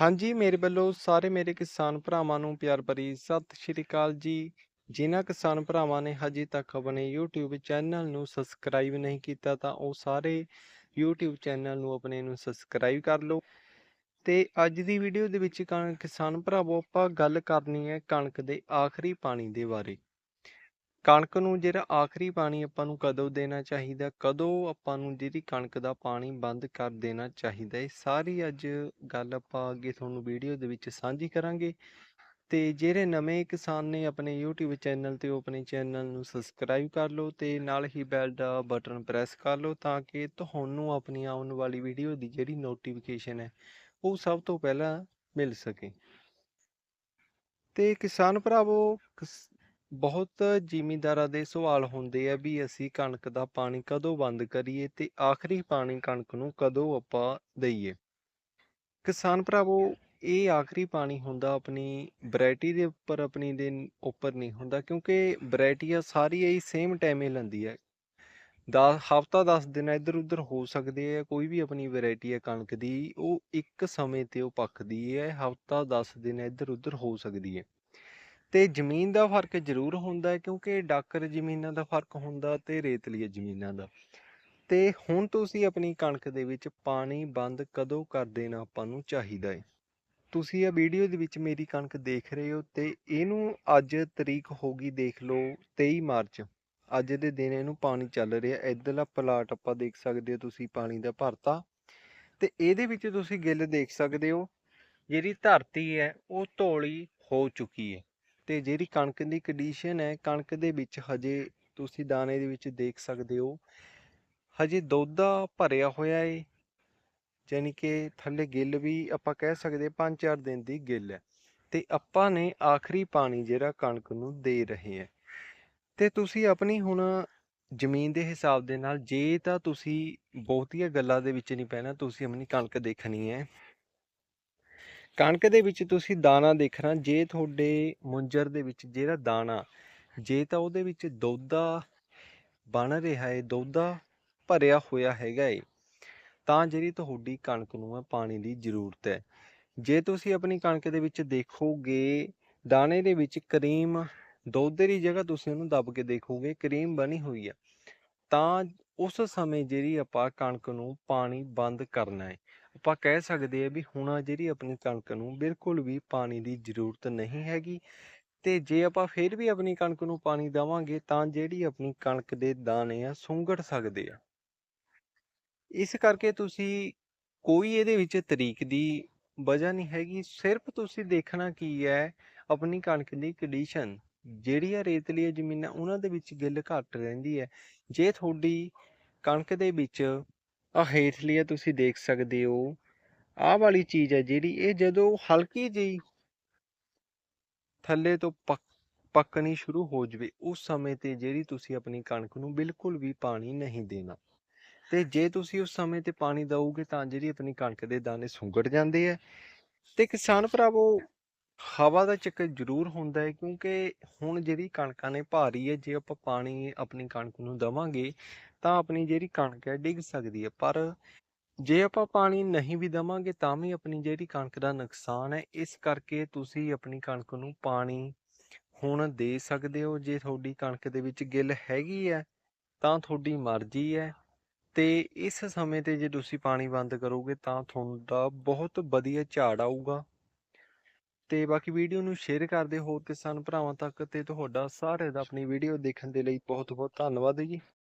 ਹਾਂਜੀ, ਮੇਰੇ ਵੱਲੋਂ ਸਾਰੇ ਮੇਰੇ ਕਿਸਾਨ ਭਰਾਵਾਂ ਨੂੰ ਪਿਆਰ ਭਰੀ ਸਤਿ ਸ਼੍ਰੀ ਅਕਾਲ ਜੀ। ਜਿਨ੍ਹਾਂ ਕਿਸਾਨ ਭਰਾਵਾਂ ਨੇ ਹਜੇ ਤੱਕ ਆਪਣੇ YouTube ਚੈਨਲ ਨੂੰ ਸਬਸਕ੍ਰਾਈਬ ਨਹੀਂ ਕੀਤਾ, ਤਾਂ ਉਹ ਸਾਰੇ YouTube ਚੈਨਲ ਨੂੰ ਆਪਣੇ ਨੂੰ ਸਬਸਕ੍ਰਾਈਬ ਕਰ ਲਓ। ਤੇ ਅੱਜ ਦੀ ਵੀਡੀਓ ਦੇ ਵਿੱਚ ਕਣ- ਕਿਸਾਨ ਭਰਾਵੋ, ਆਪਾਂ ਗੱਲ ਕਰਨੀ ਹੈ ਕਣਕ ਦੇ ਆਖਰੀ ਪਾਣੀ ਦੇ ਬਾਰੇ। ਕਣਕ ਨੂੰ ਜਿਹੜਾ ਆਖਰੀ ਪਾਣੀ ਆਪਾਂ ਨੂੰ ਕਦੋਂ ਦੇਣਾ ਚਾਹੀਦਾ, ਕਦੋਂ ਆਪਾਂ ਨੂੰ ਜਿਹੜੀ ਕਣਕ ਦਾ ਪਾਣੀ ਬੰਦ ਕਰ ਦੇਣਾ ਚਾਹੀਦਾ, ਇਹ ਸਾਰੀ ਅੱਜ ਗੱਲ ਆਪਾਂ ਅੱਗੇ ਤੁਹਾਨੂੰ ਵੀਡੀਓ ਦੇ ਵਿੱਚ ਸਾਂਝੀ ਕਰਾਂਗੇ। ਤੇ ਜਿਹੜੇ ਨਵੇਂ ਕਿਸਾਨ ਨੇ ਆਪਣੇ YouTube ਚੈਨਲ ਤੇ, ਉਹ ਆਪਣੇ ਚੈਨਲ ਨੂੰ ਸਬਸਕ੍ਰਾਈਬ ਕਰ ਲਓ ਤੇ ਨਾਲ ਹੀ ਬੈਲ ਦਾ ਬਟਨ ਪ੍ਰੈਸ ਕਰ ਲਓ ਤਾਂ ਕਿ ਤੁਹਾਨੂੰ ਆਪਣੀ ਆਉਣ ਵਾਲੀ ਵੀਡੀਓ ਦੀ ਜਿਹੜੀ ਨੋਟੀਫਿਕੇਸ਼ਨ ਹੈ, ਉਹ ਸਭ ਤੋਂ ਪਹਿਲਾਂ ਮਿਲ ਸਕੇ। ਤੇ ਕਿਸਾਨ ਭਰਾਵੋ ਬਹੁਤ ਜ਼ਿਮੀਂਦਾਰਾਂ ਦੇ ਸਵਾਲ ਹੁੰਦੇ ਆ ਵੀ ਅਸੀਂ ਕਣਕ ਦਾ ਪਾਣੀ ਕਦੋਂ ਬੰਦ ਕਰੀਏ ਤੇ ਆਖਰੀ ਪਾਣੀ ਕਣਕ ਨੂੰ ਕਦੋਂ ਆਪਾਂ ਦਈਏ। ਕਿਸਾਨ ਭਰਾਵੋ, ਇਹ ਆਖਰੀ ਪਾਣੀ ਹੁੰਦਾ ਆਪਣੀ ਵੈਰਾਈਟੀ ਦੇ ਉੱਪਰ, ਆਪਣੀ ਦੇ ਉੱਪਰ ਨਹੀਂ ਹੁੰਦਾ ਕਿਉਂਕਿ ਵੈਰਾਈਟੀਆਂ ਸਾਰੀਆਂ ਹੀ ਸੇਮ ਟਾਈਮੇ ਲੈਂਦੀ ਹੈ। ਦਾ ਹਫਤਾ 10 ਦਿਨ ਇੱਧਰ ਉੱਧਰ ਹੋ ਸਕਦੇ ਆ, ਕੋਈ ਵੀ ਆਪਣੀ ਵੈਰਾਈਟੀ ਹੈ ਕਣਕ ਦੀ, ਉਹ ਇੱਕ ਸਮੇਂ ਤੇ ਉਹ ਪੱਕਦੀ ਹੈ, ਹਫਤਾ 10 ਦਿਨ ਇੱਧਰ ਉੱਧਰ ਹੋ ਸਕਦੀ ਹੈ। ਤੇ ਜ਼ਮੀਨ ਦਾ ਫ਼ਰਕ ਜ਼ਰੂਰ ਹੁੰਦਾ ਹੈ, ਕਿਉਂਕਿ ਡਾਕਰ ਜ਼ਮੀਨਾਂ ਦਾ ਫ਼ਰਕ ਹੁੰਦਾ ਤੇ ਰੇਤਲੀ ਜ਼ਮੀਨਾਂ ਦਾ। ਤੇ ਹੁਣ ਤੁਸੀਂ ਆਪਣੀ ਕਣਕ ਦੇ ਵਿੱਚ ਪਾਣੀ ਬੰਦ ਕਦੋਂ ਕਰ ਦੇਣਾ ਆਪਾਂ ਨੂੰ ਚਾਹੀਦਾ ਹੈ ਤੁਸੀਂ ਇਹ ਵੀਡੀਓ ਦੇ ਵਿੱਚ ਮੇਰੀ ਕਣਕ ਦੇਖ ਰਹੇ ਹੋ ਤੇ ਇਹਨੂੰ ਅੱਜ ਤਰੀਕ ਹੋ ਗਈ ਦੇਖ ਲਓ 23 ਮਾਰਚ। ਅੱਜ ਦੇ ਦਿਨ ਇਹਨੂੰ ਪਾਣੀ ਚੱਲ ਰਿਹਾ, ਇੱਧਰਲਾ ਪਲਾਟ ਆਪਾਂ ਦੇਖ ਸਕਦੇ ਹੋ ਤੁਸੀਂ ਪਾਣੀ ਦਾ ਭਰਤਾ। ਤੇ ਇਹਦੇ ਵਿੱਚ ਤੁਸੀਂ ਗਿੱਲ ਦੇਖ ਸਕਦੇ ਹੋ, ਜਿਹੜੀ ਧਰਤੀ ਹੈ ਉਹ ਧੌਲੀ ਹੋ ਚੁੱਕੀ ਹੈ। ਤੇ ਜਿਹੜੀ ਕਣਕ ਦੀ ਕੰਡੀਸ਼ਨ ਹੈ, ਕਣਕ ਦੇ ਵਿੱਚ ਹਜੇ ਤੁਸੀਂ ਦਾਣੇ ਦੇ ਵਿੱਚ ਦੇਖ ਸਕਦੇ ਹੋ, ਹਜੇ ਦੋਦਾ ਭਰਿਆ ਹੋਇਆ ਏ ਯਾਨੀ ਕਿ ਥੱਲੇ ਗਿੱਲ ਵੀ ਆਪਾਂ ਕਹਿ ਸਕਦੇ 5-4 ਦਿਨ ਦੀ ਗਿੱਲ ਹੈ, ਤੇ ਆਪਾਂ ਨੇ ਆਖਰੀ ਪਾਣੀ ਜਿਹੜਾ ਕਣਕ ਨੂੰ ਦੇ ਰਹੇ ਹਾਂ। ਤੇ ਤੁਸੀਂ ਆਪਣੀ ਹੁਣ ਜ਼ਮੀਨ ਦੇ ਹਿਸਾਬ ਦੇ ਨਾਲ, ਜੇ ਤਾਂ ਤੁਸੀਂ ਬਹੁਤੀਆਂ ਗੱਲਾਂ ਦੇ ਵਿੱਚ ਨਹੀਂ ਪੈਣਾ, ਤੁਸੀਂ ਆਪਣੀ ਕਣਕ ਦੇਖਣੀ ਹੈ। ਕਣਕ ਦੇ ਵਿੱਚ ਤੁਸੀਂ ਦਾਣਾ ਦੇਖਣਾ, ਜੇ ਤੁਹਾਡੇ ਮੁੰਜਰ ਦੇ ਵਿੱਚ ਜਿਹੜਾ ਦਾਣਾ, ਜੇ ਤਾਂ ਉਹਦੇ ਵਿੱਚ ਦੁੱਧਾ ਬਣ ਰਿਹਾ ਹੈ ਦੁੱਧਾ ਭਰਿਆ ਹੋਇਆ ਹੈਗਾ ਏ, ਤਾਂ ਜਿਹੜੀ ਤੁਹਾਡੀ ਕਣਕ ਨੂੰ ਹੈ ਪਾਣੀ ਦੀ ਜ਼ਰੂਰਤ ਹੈ। ਜੇ ਤੁਸੀਂ ਆਪਣੀ ਕਣਕ ਦੇ ਵਿੱਚ ਦੇਖੋਗੇ, ਦਾਣੇ ਦੇ ਵਿੱਚ ਕਰੀਮ ਦੁੱਧ ਦੀ ਜਗ੍ਹਾ ਤੁਸੀਂ ਉਹਨੂੰ ਦੱਬ ਕੇ ਦੇਖੋਗੇ, ਕਰੀਮ ਬਣੀ ਹੋਈ ਆ, ਤਾਂ ਉਸ ਸਮੇਂ ਜਿਹੜੀ ਆਪਾਂ ਕਣਕ ਨੂੰ ਪਾਣੀ ਬੰਦ ਕਰਨਾ ਹੈ ਆਪਾਂ ਕਹਿ ਸਕਦੇ ਆ ਵੀ ਹੁਣ ਜਿਹੜੀ ਆਪਣੀ ਕਣਕ ਨੂੰ ਬਿਲਕੁਲ ਵੀ ਪਾਣੀ ਦੀ ਜ਼ਰੂਰਤ ਨਹੀਂ ਹੈਗੀ ਤੇ ਜੇ ਆਪਾਂ ਫਿਰ ਵੀ ਆਪਣੀ ਕਣਕ ਨੂੰ ਪਾਣੀ ਦੇਵਾਂਗੇ ਤਾਂ ਜਿਹੜੀ ਆਪਣੀ ਕਣਕ ਦੇ ਦਾਣੇ ਆ ਸੁੰਗੜ ਸਕਦੇ ਆ। ਇਸ ਕਰਕੇ ਤੁਸੀਂ ਕੋਈ ਇਹਦੇ ਵਿੱਚ ਤਰੀਕ ਦੀ ਵਜ੍ਹਾ ਨਹੀਂ ਹੈਗੀ, ਸਿਰਫ ਤੁਸੀਂ ਦੇਖਣਾ ਕੀ ਹੈ ਆਪਣੀ ਕਣਕ ਦੀ ਕੰਡੀਸ਼ਨ ਜਿਹੜੀ ਆ ਰੇਤਲੀ ਜ਼ਮੀਨਾਂ ਉਹਨਾਂ ਦੇ ਵਿੱਚ ਗਿੱਲ ਘੱਟ ਰਹਿੰਦੀ ਹੈ। ਜੇ ਤੁਹਾਡੀ ਕਣਕ ਦੇ ਵਿੱਚ ਆ ਹੇਠਲੀ ਤੁਸੀਂ ਦੇਖ ਸਕਦੇ ਹੋ। ਆਹ ਵਾਲੀ ਚੀਜ਼ ਹੈ ਜਿਹੜੀ ਇਹ ਜਦੋਂ ਹਲਕੀ ਜਿਹੀ ਥੱਲੇ ਤੋਂ ਪੱਕ, ਪੱਕਣੀ ਸ਼ੁਰੂ ਹੋ ਜਵੇ, ਉਸ ਸਮੇਂ ਤੇ ਜਿਹੜੀ ਤੁਸੀਂ ਆਪਣੀ ਕਣਕ ਨੂੰ ਬਿਲਕੁਲ ਵੀ ਪਾਣੀ ਨਹੀਂ ਦੇਣਾ। ਤੇ ਜੇ ਤੁਸੀਂ ਉਸ ਸਮੇਂ ਤੇ ਪਾਣੀ ਦਿਓਗੇ ਤਾਂ ਜਿਹੜੀ ਆਪਣੀ ਕਣਕ ਦੇ ਦਾਣੇ ਸੁੰਗੜ ਜਾਂਦੇ ਆ। ਤੇ ਕਿਸਾਨ ਭਰਾਵੋ ਹਵਾ ਦਾ ਚੱਕਰ ਜ਼ਰੂਰ ਹੁੰਦਾ ਹੈ ਕਿਉਂਕਿ ਹੁਣ ਜਿਹੜੀ ਕਣਕਾਂ ਨੇ ਭਾਰੀ ਹੈ, ਜੇ ਆਪਾਂ ਪਾਣੀ ਆਪਣੀ ਕਣਕ ਨੂੰ ਦਵਾਂਗੇ ਤਾਂ ਆਪਣੀ ਜਿਹੜੀ ਕਣਕ ਹੈ ਡਿੱਗ ਸਕਦੀ ਹੈ। ਪਰ ਜੇ ਆਪਾਂ ਪਾਣੀ ਨਹੀਂ ਵੀ ਦਵਾਂਗੇ ਤਾਂ ਵੀ ਆਪਣੀ ਜਿਹੜੀ ਕਣਕ ਦਾ ਨੁਕਸਾਨ ਹੈ, ਇਸ ਕਰਕੇ ਤੁਸੀਂ ਆਪਣੀ ਕਣਕ ਨੂੰ ਪਾਣੀ ਹੁਣ ਦੇ ਸਕਦੇ ਹੋ। ਜੇ ਤੁਹਾਡੀ ਕਣਕ ਦੇ ਵਿੱਚ ਗਿੱਲ ਹੈਗੀ ਹੈ ਤਾਂ ਤੁਹਾਡੀ ਮਰਜ਼ੀ ਹੈ ਤੇ ਇਸ ਸਮੇਂ ਤੇ ਜੇ ਤੁਸੀਂ ਪਾਣੀ ਬੰਦ ਕਰੋਗੇ ਤਾਂ ਤੁਹਾਡਾ ਬਹੁਤ ਵਧੀਆ ਝਾੜ ਆਊਗਾ। ਤੇ ਬਾਕੀ ਵੀਡੀਓ ਨੂੰ ਸ਼ੇਅਰ ਕਰਦੇ ਹੋ ਕਿਸਾਨ ਭਰਾਵਾਂ ਤੱਕ ਤੇ ਤੁਹਾਡਾ ਸਾਰਿਆਂ ਦਾ ਆਪਣੀ ਵੀਡੀਓ ਦੇਖਣ ਦੇ ਲਈ ਬਹੁਤ ਬਹੁਤ ਧੰਨਵਾਦ ਜੀ।